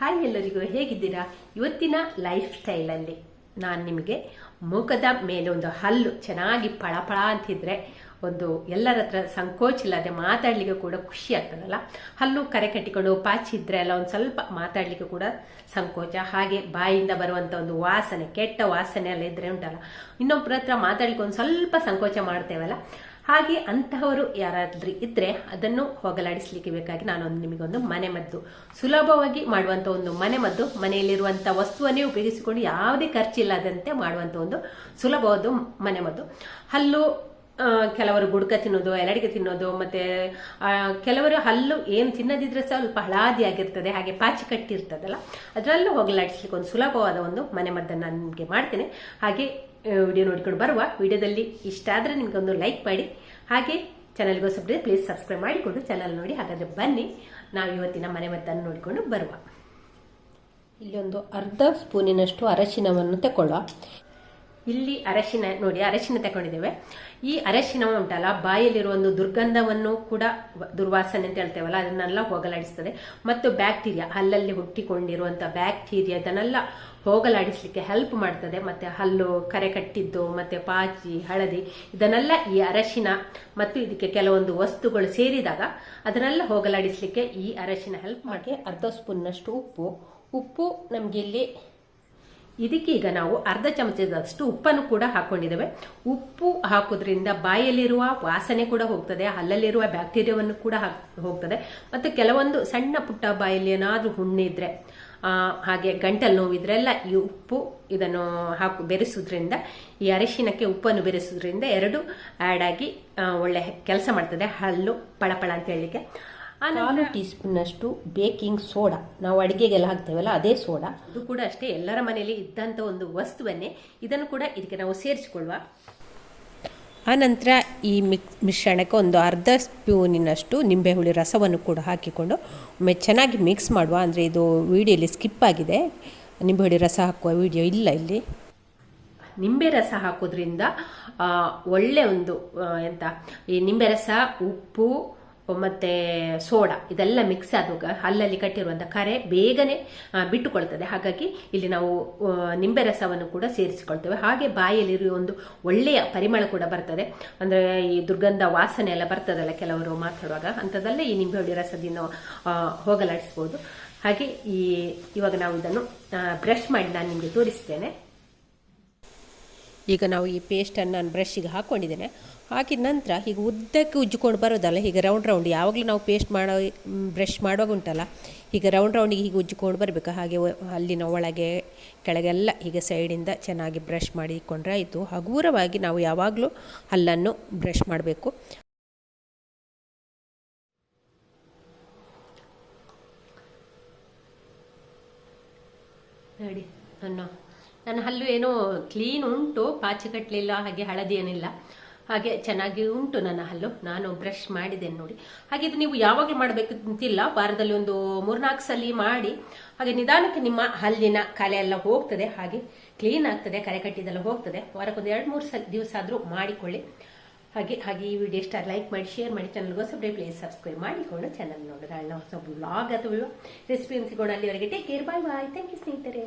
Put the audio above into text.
Hi ಎಲ್ಲರಿಗೂ ಹೇಗಿದ್ದೀರಾ? ಇವತ್ತಿನ ಲೈಫ್ ಸ್ಟೈಲಲ್ಲಿ ನಾನು ನಿಮಗೆ ಮುಖದ ಮೇಲೆ ಒಂದು ಹಲ್ಲು ಚೆನ್ನಾಗಿ ಪಳಪಳ ಅಂತಿದ್ರೆ ಒಂದು ಎಲ್ಲರ ಹತ್ರ ಸಂಕೋಚ ಇಲ್ಲದೆ ಮಾತಾಡ್ಲಿಕ್ಕೆ ಕೂಡ ಖುಷಿ ಆಗ್ತದಲ್ಲ? ಹಲ್ಲು ಕರೆ ಕಟ್ಟಿಕೊಂಡು ಪಾಚಿದ್ರೆ ಎಲ್ಲ ಒಂದು ಸ್ವಲ್ಪ ಮಾತಾಡ್ಲಿಕ್ಕೆ ಕೂಡ ಸಂಕೋಚ. ಹಾಗೆ ಬಾಯಿಂದ ಬರುವಂತ ಒಂದು ವಾಸನೆ, ಕೆಟ್ಟ ವಾಸನೆ ಎಲ್ಲ ಇದ್ರೆ ಉಂಟಲ್ಲ ಇನ್ನೊಬ್ಬರ ಹತ್ರ ಮಾತಾಡ್ಲಿಕ್ಕೆ ಒಂದು ಸ್ವಲ್ಪ ಸಂಕೋಚ ಮಾಡ್ತೇವಲ್ಲ? ಹಾಗೆ ಅಂತಹವರು ಯಾರಾದ್ರೂ ಇದ್ರೆ ಅದನ್ನು ಹೋಗಲಾಡಿಸ್ಲಿಕ್ಕೆ ಬೇಕಾಗಿ ನಾನೊಂದು ನಿಮಗೊಂದು ಮನೆ ಮದ್ದು. ಸುಲಭವಾಗಿ ಮಾಡುವಂತ ಒಂದು ಮನೆ ಮದ್ದು, ಮನೆಯಲ್ಲಿರುವಂತ ವಸ್ತುವನ್ನೇ ಉಪಯೋಗಿಸಿಕೊಂಡು ಯಾವುದೇ ಖರ್ಚಿಲ್ಲದಂತೆ ಮಾಡುವಂತ ಒಂದು ಸುಲಭವಾದ ಮನೆ ಮದ್ದು. ಹಲ್ಲು ಕೆಲವರು ಗುಡ್ಕ ತಿನ್ನೋದು, ಎಲಡಿಗೆ ತಿನ್ನೋದು, ಮತ್ತೆ ಕೆಲವರು ಹಲ್ಲು ಏನು ತಿನ್ನದಿದ್ರೆ ಸ್ವಲ್ಪ ಹಳಾದಿ ಆಗಿರ್ತದೆ ಹಾಗೆ ಪಾಚಿ ಕಟ್ಟಿರ್ತದಲ್ಲ, ಅದರಲ್ಲೂ ಹೋಗಲಾಡಿಸ್ಲಿಕ್ಕೆ ಒಂದು ಸುಲಭವಾದ ಒಂದು ಮನೆ ಮದ್ದನ್ನು ನಾನು ನಿಮಗೆ ಮಾಡ್ತೇನೆ. ಹಾಗೆ ವಿಡಿಯೋ ನೋಡ್ಕೊಂಡು ಬರುವ ವಿಡಿಯೋದಲ್ಲಿ ಇಷ್ಟ ಆದರೆ ನಿಮ್ಗೆ ಒಂದು ಲೈಕ್ ಮಾಡಿ. ಹಾಗೆ ಚಾನಲ್ಗೆ ಹೊಸಬ್ರೆ ಪ್ಲೀಸ್ ಸಬ್ಸ್ಕ್ರೈಬ್ ಮಾಡಿಕೊಂಡು ಚಾನಲ್ ನೋಡಿ, ಹಾಗಾದ್ರೆ ಬನ್ನಿ. ನಾವು ಇವತ್ತಿನ ಮನೆ ಮದ್ದನ್ನು ನೋಡಿಕೊಂಡು ಬರುವ. ಇಲ್ಲೊಂದು ಅರ್ಧ ಸ್ಪೂನಿನಷ್ಟು ಅರಶಿನವನ್ನು ತಗೊಳ್ಳುವ ಇಲ್ಲಿ ಅರಶಿನ ನೋಡಿ ಅರಶಿನ ತಗೊಂಡಿದ್ದೇವೆ. ಈ ಅರಶಿನ ಉಂಟಲ್ಲ ಬಾಯಲ್ಲಿರುವ ಒಂದು ದುರ್ಗಂಧವನ್ನು ಕೂಡ ದುರ್ವಾಸನೆ ಅಂತ ಹೇಳ್ತೇವಲ್ಲ ಅದನ್ನೆಲ್ಲ ಹೋಗಲಾಡಿಸ್ತದೆ. ಮತ್ತು ಬ್ಯಾಕ್ಟೀರಿಯಾ ಹಲ್ಲಲ್ಲಿ ಹುಟ್ಟಿಕೊಂಡಿರುವಂಥ ಬ್ಯಾಕ್ಟೀರಿಯಾ ಇದನ್ನೆಲ್ಲ ಹೋಗಲಾಡಿಸ್ಲಿಕ್ಕೆ ಹೆಲ್ಪ್ ಮಾಡ್ತದೆ. ಮತ್ತೆ ಹಲ್ಲು ಕರೆ ಕಟ್ಟಿದ್ದು ಮತ್ತೆ ಪಾಚಿ ಹಳದಿ ಇದನ್ನೆಲ್ಲ ಈ ಅರಶಿನ ಮತ್ತು ಇದಕ್ಕೆ ಕೆಲವೊಂದು ವಸ್ತುಗಳು ಸೇರಿದಾಗ ಅದನ್ನೆಲ್ಲ ಹೋಗಲಾಡಿಸ್ಲಿಕ್ಕೆ ಈ ಅರಶಿನ ಹೆಲ್ಪ್ ಮಾಡಿ ಅರ್ಧ ಸ್ಪೂನ್ನಷ್ಟು ಉಪ್ಪು. ಉಪ್ಪು ನಮಗೆ ಇಲ್ಲಿ ಇದಕ್ಕೆ ಈಗ ನಾವು ಅರ್ಧ ಚಮಚದಷ್ಟು ಉಪ್ಪನ್ನು ಕೂಡ ಹಾಕೊಂಡಿದ್ದೇವೆ. ಉಪ್ಪು ಹಾಕೋದ್ರಿಂದ ಬಾಯಲ್ಲಿರುವ ವಾಸನೆ ಕೂಡ ಹೋಗ್ತದೆ, ಹಲ್ಲಲ್ಲಿರುವ ಬ್ಯಾಕ್ಟೀರಿಯಾವನ್ನು ಕೂಡ ಹೋಗ್ತದೆ. ಮತ್ತು ಕೆಲವೊಂದು ಸಣ್ಣ ಪುಟ್ಟ ಬಾಯಲ್ಲಿ ಏನಾದರೂ ಹುಣ್ಣು ಇದ್ದರೆ ಹಾಗೆ ಗಂಟಲು ನೋವಿದ್ರೆಲ್ಲ ಈ ಉಪ್ಪು ಇದನ್ನು ಹಾಕು, ಬೆರೆಸೋದ್ರಿಂದ, ಈ ಅರಿಶಿನಕ್ಕೆ ಉಪ್ಪನ್ನು ಬೆರೆಸೋದ್ರಿಂದ ಎರಡು ಆ್ಯಡ್ ಆಗಿ ಒಳ್ಳೆ ಕೆಲಸ ಮಾಡ್ತದೆ. ಹಲ್ಲು ಪಳಪಳ ಅಂತ ಹೇಳಲಿಕ್ಕೆ. ಕಾಲು ಟೀ ಸ್ಪೂನ್ನಷ್ಟು ಬೇಕಿಂಗ್ ಸೋಡಾ. ನಾವು ಅಡಿಗೆಗೆಲ್ಲ ಹಾಕ್ತೇವಲ್ಲ ಅದೇ ಸೋಡಾ. ಇದು ಕೂಡ ಅಷ್ಟೇ ಎಲ್ಲರ ಮನೆಯಲ್ಲಿ ಇದ್ದಂಥ ಒಂದು ವಸ್ತುವನ್ನೇ ಇದನ್ನು ಕೂಡ ಇದಕ್ಕೆ ನಾವು ಸೇರಿಸಿಕೊಳ್ಳುವ. ಆನಂತರ ಈ ಮಿಕ್ ಮಿಶ್ರಣಕ್ಕೆ ಒಂದು ಅರ್ಧ ಸ್ಪೂನಿನಷ್ಟು ನಿಂಬೆ ಹುಳಿ ರಸವನ್ನು ಕೂಡ ಹಾಕಿಕೊಂಡು ಒಮ್ಮೆ ಚೆನ್ನಾಗಿ ಮಿಕ್ಸ್ ಮಾಡುವ. ಅಂದರೆ ಇದು ವಿಡಿಯೋಲಿ ಸ್ಕಿಪ್ ಆಗಿದೆ. ನಿಂಬೆಹುಳಿ ರಸ ಹಾಕುವ ವಿಡಿಯೋ ಇಲ್ಲ ಇಲ್ಲಿ. ನಿಂಬೆ ರಸ ಹಾಕೋದ್ರಿಂದ ಒಳ್ಳೆ ಒಂದು ಎಂತ ಈ ನಿಂಬೆ ರಸ ಉಪ್ಪು ಮತ್ತೆ ಸೋಡಾ, ಇದೆಲ್ಲ ಮಿಕ್ಸ್ ಆದಾಗ ಹಲ್ಲಲ್ಲಿ ಕಟ್ಟಿರುವಂಥ ಕರೆ ಬೇಗನೆ ಬಿಟ್ಟುಕೊಳ್ತದೆ. ಹಾಗಾಗಿ ಇಲ್ಲಿ ನಾವು ನಿಂಬೆ ರಸವನ್ನು ಕೂಡ ಸೇರಿಸಿಕೊಳ್ತೇವೆ. ಹಾಗೆ ಬಾಯಲ್ಲಿರುವ ಒಂದು ಒಳ್ಳೆಯ ಪರಿಮಳ ಕೂಡ ಬರ್ತದೆ. ಅಂದ್ರೆ ಈ ದುರ್ಗಂಧ ವಾಸನೆ ಎಲ್ಲ ಬರ್ತದಲ್ಲ ಕೆಲವರು ಮಾತಾಡುವಾಗ. ಅಂತದಲ್ಲೇ ಈ ನಿಂಬೆಹುಳಿ ರಸದಿಂದ ಹೋಗಲಾಡಿಸ್ಬೋದು. ಹಾಗೆ ಈ, ಇವಾಗ ನಾವು ಇದನ್ನು ಬ್ರಷ್ ಮಾಡಿ ನಾನು ನಿಮಗೆ ತೋರಿಸ್ತೇನೆ. ಈಗ ನಾವು ಈ ಪೇಸ್ಟನ್ನು ನಾನು ಬ್ರಷ್ಗೆ ಹಾಕ್ಕೊಂಡಿದ್ದೇನೆ ಹಾಕಿದ ನಂತರ ಹೀಗೆ ಉದ್ದಕ್ಕೆ ಉಜ್ಜಿಕೊಂಡು ಬರೋದಲ್ಲ ಹೀಗೆ ರೌಂಡ್ ರೌಂಡ್ ಯಾವಾಗಲೂ ನಾವು ಪೇಸ್ಟ್ ಮಾಡೋ ಬ್ರಷ್ ಮಾಡುವಾಗ ಉಂಟಲ್ಲ ಹೀಗೆ ರೌಂಡ್ ರೌಂಡಿಗೆ ಹೀಗೆ ಉಜ್ಜಿಕೊಂಡು ಬರಬೇಕು. ಹಾಗೆ ಅಲ್ಲಿನ ಒಳಗೆ, ಕೆಳಗೆಲ್ಲ ಹೀಗೆ ಸೈಡಿಂದ ಚೆನ್ನಾಗಿ ಬ್ರಷ್ ಮಾಡಿಕೊಂಡ್ರೆ ಆಯಿತು. ಹಗುರವಾಗಿ ನಾವು ಯಾವಾಗಲೂ ಹಲ್ಲನ್ನು ಬ್ರಷ್ ಮಾಡಬೇಕು. ನೋಡಿ ನನ್ನ ನನ್ನ ಹಲ್ಲು ಏನೋ ಕ್ಲೀನ್ ಉಂಟು, ಪಾಚಿ ಕಟ್ಟಲಿಲ್ಲ ಹಾಗೆ ಹಳದಿ ಏನಿಲ್ಲ. ಹಾಗೆ ಚೆನ್ನಾಗಿ ಉಂಟು ನನ್ನ ಹಲ್ಲು. ನಾನು ಬ್ರಷ್ ಮಾಡಿದ್ದೇನೆ ನೋಡಿ. ಹಾಗೆ ಇದು ನೀವು ಯಾವಾಗಲೂ ಮಾಡಬೇಕು ಅಂತಿಲ್ಲ. ವಾರದಲ್ಲಿ ಒಂದು ಮೂರ್ನಾಲ್ಕು ಸಲ ಮಾಡಿ. ಹಾಗೆ ನಿಧಾನಕ್ಕೆ ನಿಮ್ಮ ಹಲ್ಲಿನ ಕಲೆ ಎಲ್ಲ ಹೋಗ್ತದೆ. ಹಾಗೆ ಕ್ಲೀನ್ ಆಗ್ತದೆ, ಕರೆ ಕಟ್ಟಿದೆಲ್ಲ ಹೋಗ್ತದೆ. ವಾರಕ್ಕೊಂದು ಎರಡು ಮೂರು ಸಲ ದಿವಸ ಆದರೂ ಮಾಡಿಕೊಳ್ಳಿ. ಹಾಗೆ ಹಾಗೆ ಈ ವಿಡಿಯೋ ಇಷ್ಟ ಲೈಕ್ ಮಾಡಿ ಶೇರ್ ಮಾಡಿ. ಚಾನಲ್ಗೆ ಪ್ಲೇಸ್ ಸಬ್ಸ್ಕ್ರೈಬ್ ಮಾಡಿಕೊಂಡು ಚಾನಲ್ ನೋಡಿದ್ರೆ ಅಲ್ಲಿ ಹೊಸ ಬ್ಲಾಗ್ ಅಥವಾ ರೆಸಿಪಿ ಸಿಗೋಣ ಅಲ್ಲಿವರೆಗೆ take care bye bye thank you ಸ್ನೇಹಿತರೆ.